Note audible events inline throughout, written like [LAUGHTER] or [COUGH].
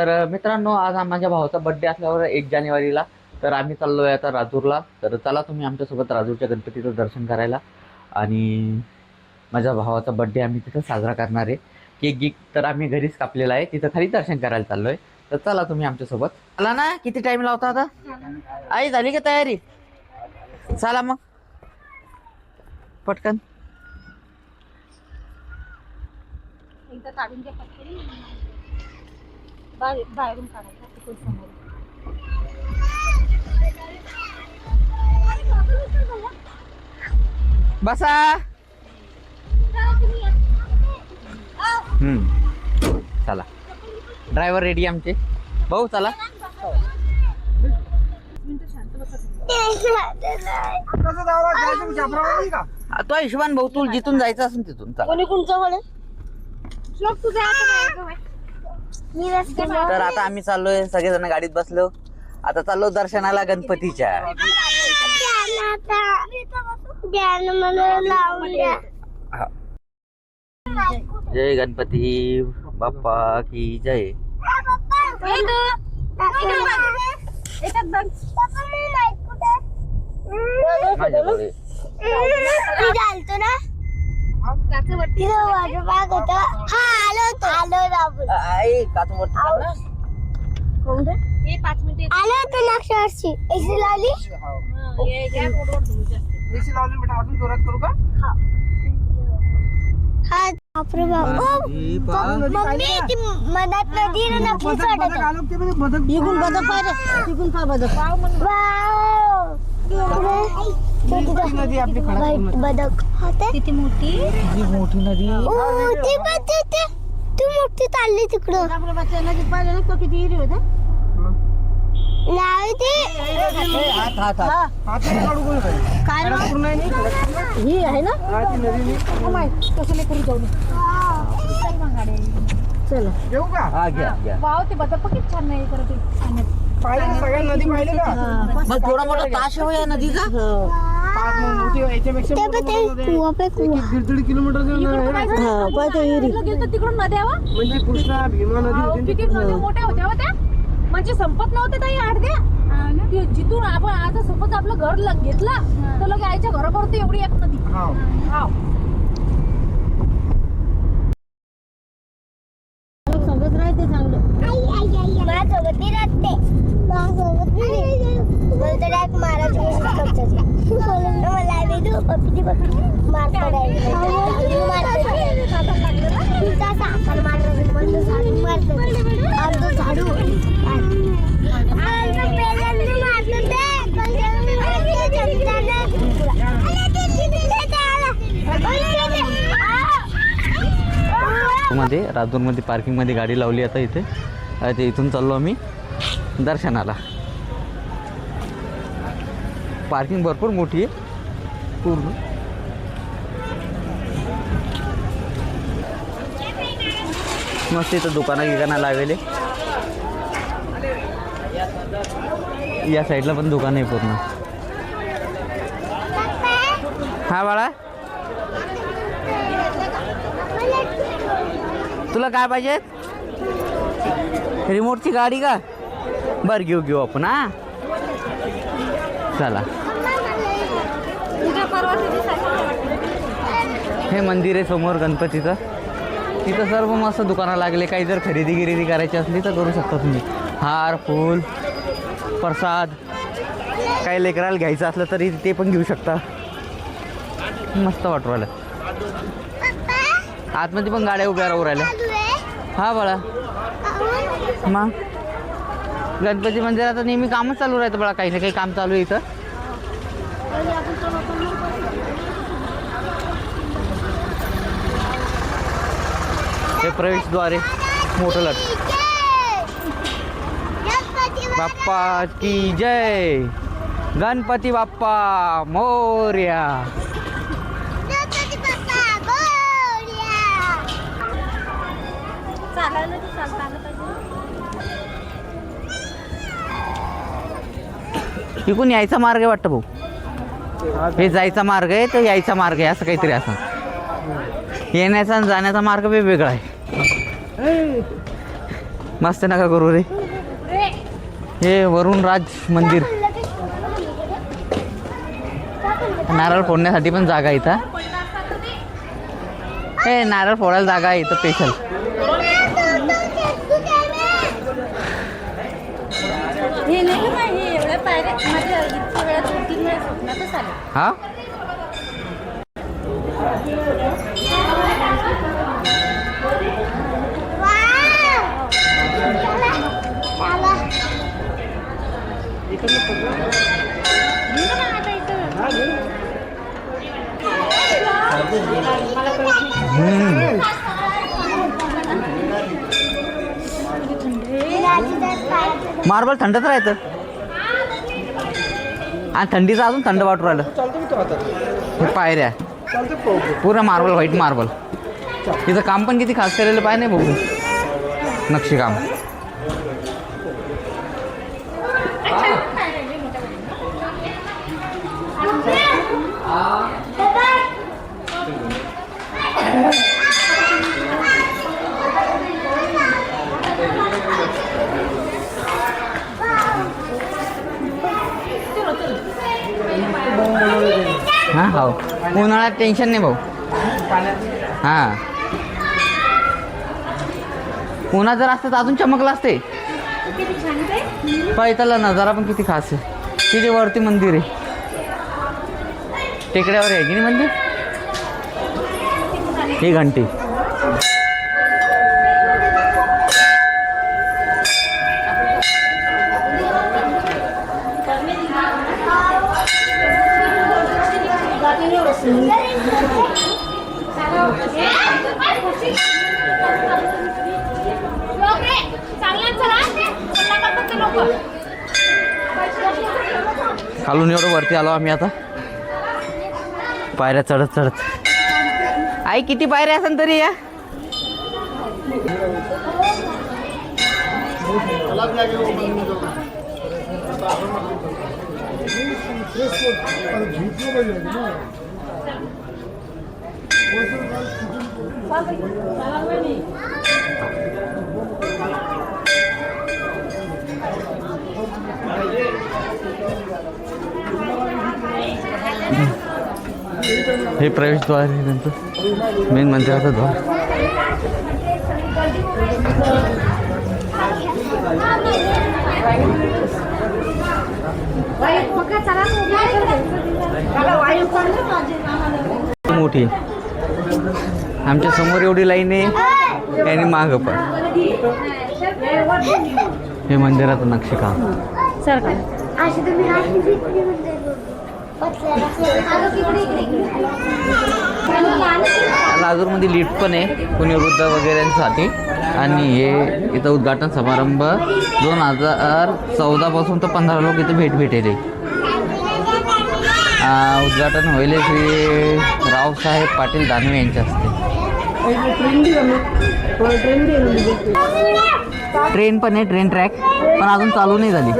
तर मित्रांनो आज माझ्या भावाचा बड्डे असल्यावर एक जानेवारीला तर आम्ही चाललोय आता राजूरला. तर चला तुम्ही आमच्यासोबत राजूरच्या गणपतीचं दर्शन करायला. आणि माझ्या भावाचा बर्थडे आम्ही तिथं साजरा करणार आहे. केक गिक तर आम्ही घरीच कापलेला आहे. तिथं खाली दर्शन करायला चाललोय. तर चला तुम्ही आमच्यासोबत. चला ना किती टाइम लावता आता? आई झाली का तयारी? चला मग. पटकन. एकदा काढून घ्या पटकन. बाहेर बाहेरून काढायचा तिकडून समोर. बसा. हम्म. चला. ड्रायव्हर रेडी आमचे. भाऊ चला. तो हिशोबान भाऊ तू जिथून जायचं असेल तिथून चला. कोणी कोणचं म्हणे श्लोक तुझा मी रस्ते तर आता आम्ही चाललोय सगळेजण गाडीत बसलो. आता चाललो दर्शनाला गणपतीच्या. जय गणपती बाप्पा की जय. माझ्याकडे आई का तू वरती चालला? पाच मिनिटे आलो होतो मागच्या वर्षी एसी लावली हा. बापरे बाप. गणपती बाप्पा. मम्मी ती मधात नदी ना नक्कीच वाटत. इकडून बदक पाहिजे. इकडून पा बदक वाव वाईट बदक. होते किती मोठी? किती मोठी नदी? ओ ती मोठी चालली तिकडं. आपल्या किती पाहिजे ना तो किती हिरी होता. नाही ती. हात हात हात. काय रे? ही आहे ना? हो माय, कसं नाही करू जाऊ नये. चल मग गाडी. चला. हा घ्या घ्या. वाव ते बदक पण किती छान नाही करत ते. पाण्यात. हा, मग थोडा मोठा ताश हो या नदीचा? ते पण ते कुवा पे कुवा हा, पाहिजे हिरी. तिकडं गेलं तर तिकडून नद्या वा? अहो, किती नद्या मोठ्या होत्या हो त्या. म्हणजे संपत नव्हते ताई अर्ध्या ते जिथून आपण आता सपोज आपलं घर लग- घेतलं तर लगे आईच्या घरापर्यंत एवढी एक नदी. हाव राहते चांगलं माझ्यासोबत नाही राहते माझ्यासोबत नाही मला तर डायरेक्ट मारायची कोशिश करतात मला तू पप्पी पप्पी मार पडायला झाडू मध्ये राजूरमध्ये पार्किंगमध्ये गाडी लावली आता इथे. आता इथून चाललो आम्ही दर्शनाला. पार्किंग भरपूर मोठी आहे. पूर्ण. मस्त इथं दुकानं गिकाना लावले. या साईडला पण दुकान आहे पूर्ण. हा बाळा. तुला काय पाहिजे? रिमोटची गाडी का? बरं घेऊ घेऊ आपण हा. चला. हे मंदिर आहे समोर गणपतीचं. तिथं सर्व मस्त दुकानं लागले. काही जर खरेदी गिरेदी करायची असली तर करू शकता तुम्ही. हार फूल प्रसाद काही लेकराला घ्यायचं असलं तरी ते पण घेऊ शकता. मस्त वाटू राहिलं. आतमध्ये पण गाड्या उभ्या राहू राहिल्या. हा बाळा. मग? गणपती मंदिरात नेहमी कामच चालू राहतं बाळा. काही ना काही काम चालू आहे इथं. हे प्रवेशद्वारे मोठं लट. बाप्पा की जय. गणपती बाप्पा मोर्या. इकून यायचा मार्ग आहे वाटतं भाऊ. हे जायचा मार्ग आहे तर यायचा मार्ग आहे असं काहीतरी असं. येण्याचा आणि जाण्याचा मार्ग वेगवेगळा आहे. मस्त नका करू रे. हे वरुण राज मंदिर. नारळ फोडण्यासाठी पण जागा आहे इथं. हे नारळ फोडायला जागा आहे इथं स्पेशल हे नाही का हे एवढ्या पायऱ्या माझ्या इतक्या वेळा दोन तीन वेळा स्वप्नातच आले हा हम्म. मार्बल थंडच राहतं आणि थंडीचं अजून थंड वाटू राहिलं. हे पायऱ्या. पुरा मार्बल व्हाईट मार्बल. तिचं काम पण किती खास केलेलं पाय नाही बघू. नक्षीकाम. हां हो. उन्हाळ्यात टेन्शन नाही भाऊ. हां. उन्हात जर असतं तर अजून चमकलं असते. पैताला नजारा पण किती खास आहे. किती वरती मंदिर आहे. टेकड्यावर आहे की नाही मंदिर? ही घंटी. खालून एवढं वरती आलो आम्ही आता. पायऱ्या चढत चढत. आई किती पायऱ्या असेल तरी या हे प्रवेशद्वार आहे त्यांचं. मेन मंदिराचं द्वार. मोठी. आमच्यासमोर एवढी लाईन आहे आणि मागं पण. हे मंदिराचं नक्षीकाम. अशी तुम्ही लिफ्ट पण आहे कुणी वृद्ध वगैरेंसाठी. आणि हे इथं उद्घाटन समारंभ दोन हजार चौदापासून तर पंधरा लोक इथं भेट भेटेल. उद्घाटन होईल श्री रावसाहेब पाटील दानवे यांच्या हस्ते. ट्रेन पण आहे ट्रेन ट्रॅक पण अजून चालू नाही झाली.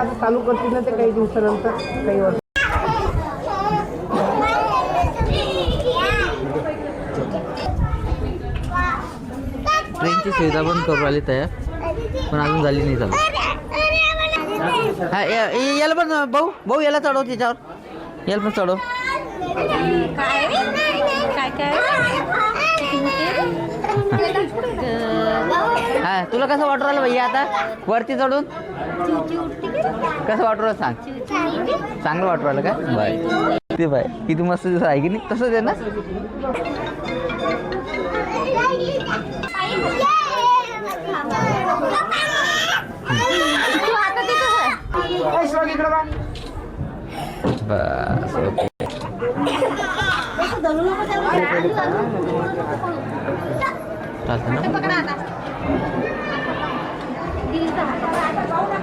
आता चालू करतील ना ते काही दिवसानंतर काही वर्ष. ट्रेनची सुविधा पण करू आली तयार पण अजून झाली नाही चालू. हा या- या- याला पण भाऊ भाऊ याला चढव त्याच्यावर याला पण चढव. काय काय? हा तुला कसं वाटू राहिलं भैया आता? वरती चढून? कसं वाटू राहिलं सांग? चांगलं वाटू राहिलं का? बाय. ते बाय किती मस्त दिसत आहे की नाही? तसंच आहे ना? बस ओके.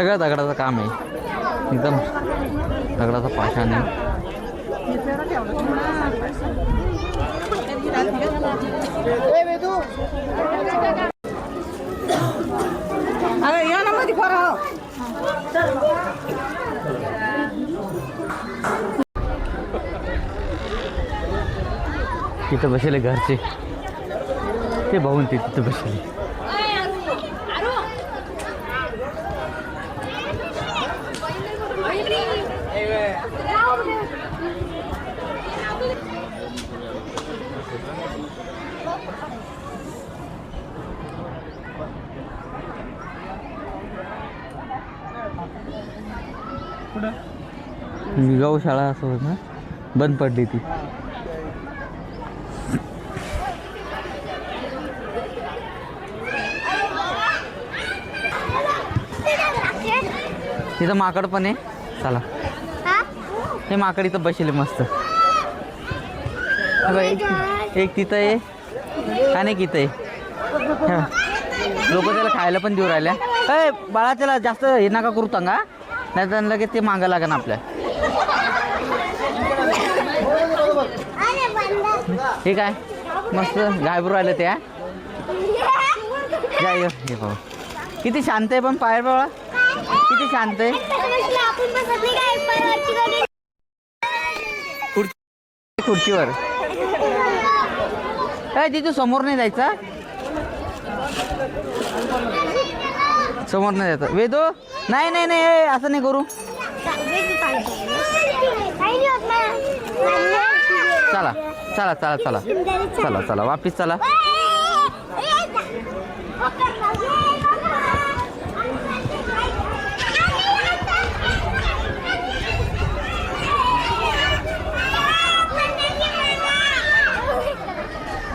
सगळं दगडाचं काम आहे. एकदम दगडाचा पाषाण आहे. अरे या ना मध्ये खरं तिथं बसले घरचे. ते भाऊन ते तिथं बसले. गौशाळा असं होत ना? बंद पडली ती. तिथं माकड पण आहे. चला. हे माकड इथं बसले मस्त. अगं, एक एक तिथं आहे आणि एक इथं आहे. लोक त्याला खायला पण देऊ राहिल्या. अय बाळा त्याला जास्त हे नका करू तंगा. नाही तर लगेच ते मागा लागेल आपल्या. ठीक आहे मस्त घाबरू आलं ते किती शांत आहे पण पाय बाळा किती शांत आहे. खुर्चीवर. काय तिथं समोर नाही जायचा समोर नाही जायचं वेदो? नाही नाही नाही ए, असं नाही करू. चला चला चला चला. चला चला वापिस चला.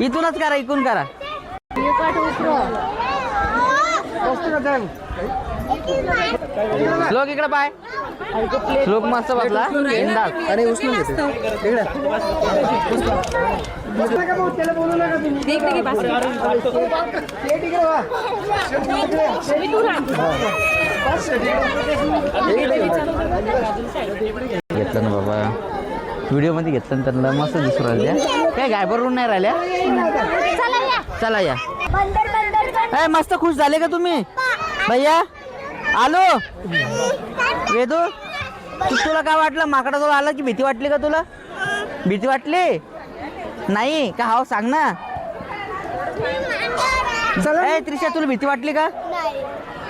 इथूनच करा इथून करा. श्लोक इकडे पाय. श्लोक मस्त बसला. अरे उचलून घेते. इकडे. घेतलं ना बाबा. व्हिडिओमध्ये घेतलं ना त्यांना. मस्त दिसू राहिल्या. काय घाबरून नाही राहिल्या? चला या. बंदर बंदर बंदर. ए मस्त खुश झाले का तुम्ही? भैया आलो? वेदू तू तुला काय वाटलं? माकडाजवळ आला की भीती वाटली का तुला? भीती वाटली? नाही? का हाव सांग ना. ए त्रिशा तुला भीती वाटली का?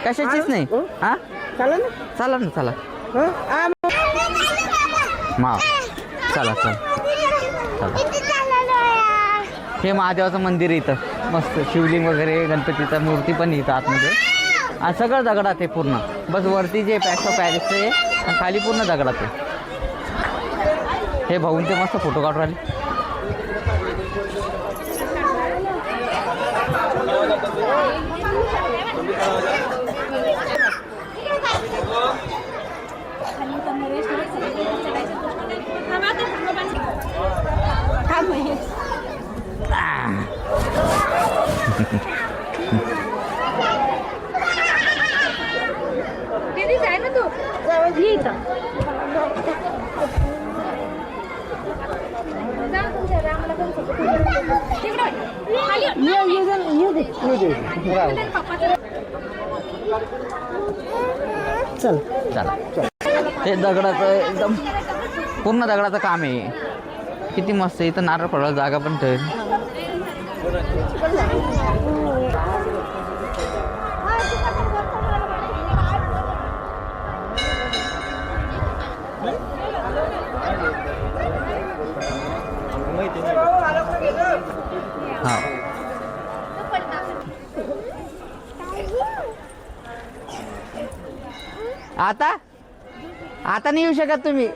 कशाचीच नाही. हा? चालेल ना. चला ना चला. हं? मा चला चला. चला. हे महादेवाचं मंदिर आहे इथं. मस्त शिवलिंग वगैरे गणपतीचा मूर्ती पण इथं आतमध्ये. सगळं दगडात आहे पूर्ण. बस वरती जे पॅक्स ऑफ पॅरिसचं आहे आणि खाली पूर्ण दगडात आहे. हे भाऊन ते मस्त फोटो काढून राहिले [LAUGHS] [LAUGHS] [LAUGHS] दीदी जाय ना तू ये इथं जा तुमच्या रामला पण तिकडं खाली येऊ दे. पप्पाचं चल. चला हे दगडाचं एकदम पूर्ण दगडाचं काम आहे. किती मस्त आहे इथं नारळ पडला जागा पण ठेवेल. आता? आता नाही येऊ शकत तुम्ही.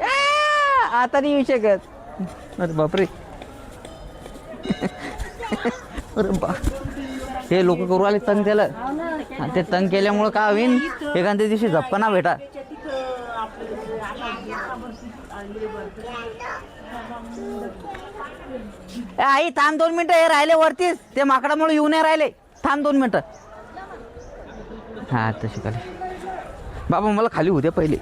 आता नाही येऊ शकत. अरे बापरे. अरे बा. हे लोक करू आले तंग केलं. आणि ते तंग केल्यामुळं काय होईन? एखाद्या दिवशी झप्पा ना भेटा आई थांब दोन मिनिटं. हे राहिले वरतीच. ते माकडामुळे येऊ नाही राहिले. थांब दोन मिनिटं. हा तशी खाली बाबा मला खाली होऊ द्या पहिले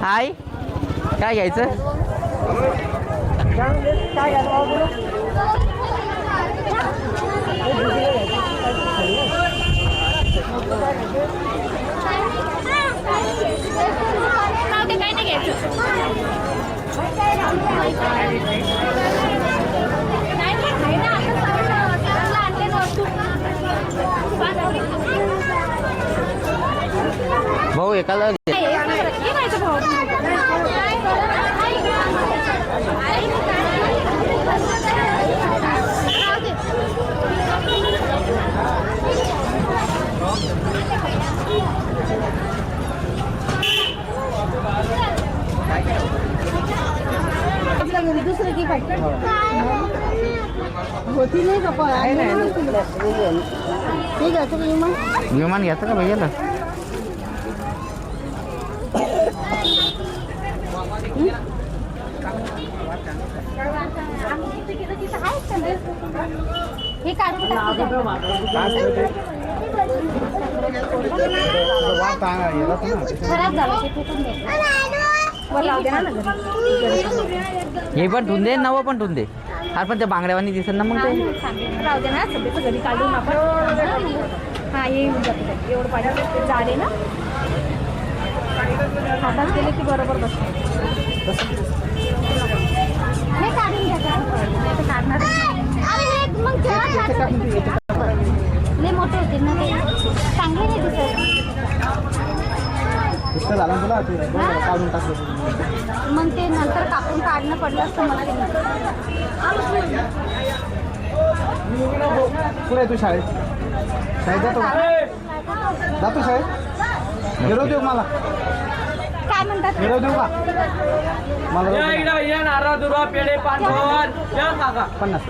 हाय काय घ्यायचं? काही नाही घ्यायचं नाही नाही, आहे ना, आता सगळं आणले ना वस्तू. भाऊ एकाला घे. हे घ्यायचं भाऊ. दुसरं की काय होती नाही का पण ठीक आहे तुम्ही मग विमान घ्यायचं का भैयाला हे काढून टाकू द्या. खराब झालं ते फेकून द्यायचं. वर लावू द्या ना घरी. हे पण ठेवून दे नवं पण ठेवून दे अरे पण त्या बांगड्यावानी दिसेल ना मग ते. राहू दे ना सध्याचं घरी काढून आपण हा येऊन जातं. एवढं पाहिजे जाडे ना. हातात गेले की बरोबर बसते. हे काढून घ्या ते काढणार मग लय मोठे होते ना ते. चांगले नाही दिसत झाला तुला ते काढून टाकलं. मग ते नंतर कापून काढणं पडलं असतं मला ते. कुठे आहे तू शाळेत? शाळेत जातो? जातो शाळेत? निरोप देऊ मला. काय म्हणतात? देऊ का? मला पेढे काका पन्नास.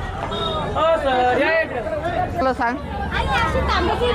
हो सर या इकडं. तुला सांग. आणि अशी तांब्याची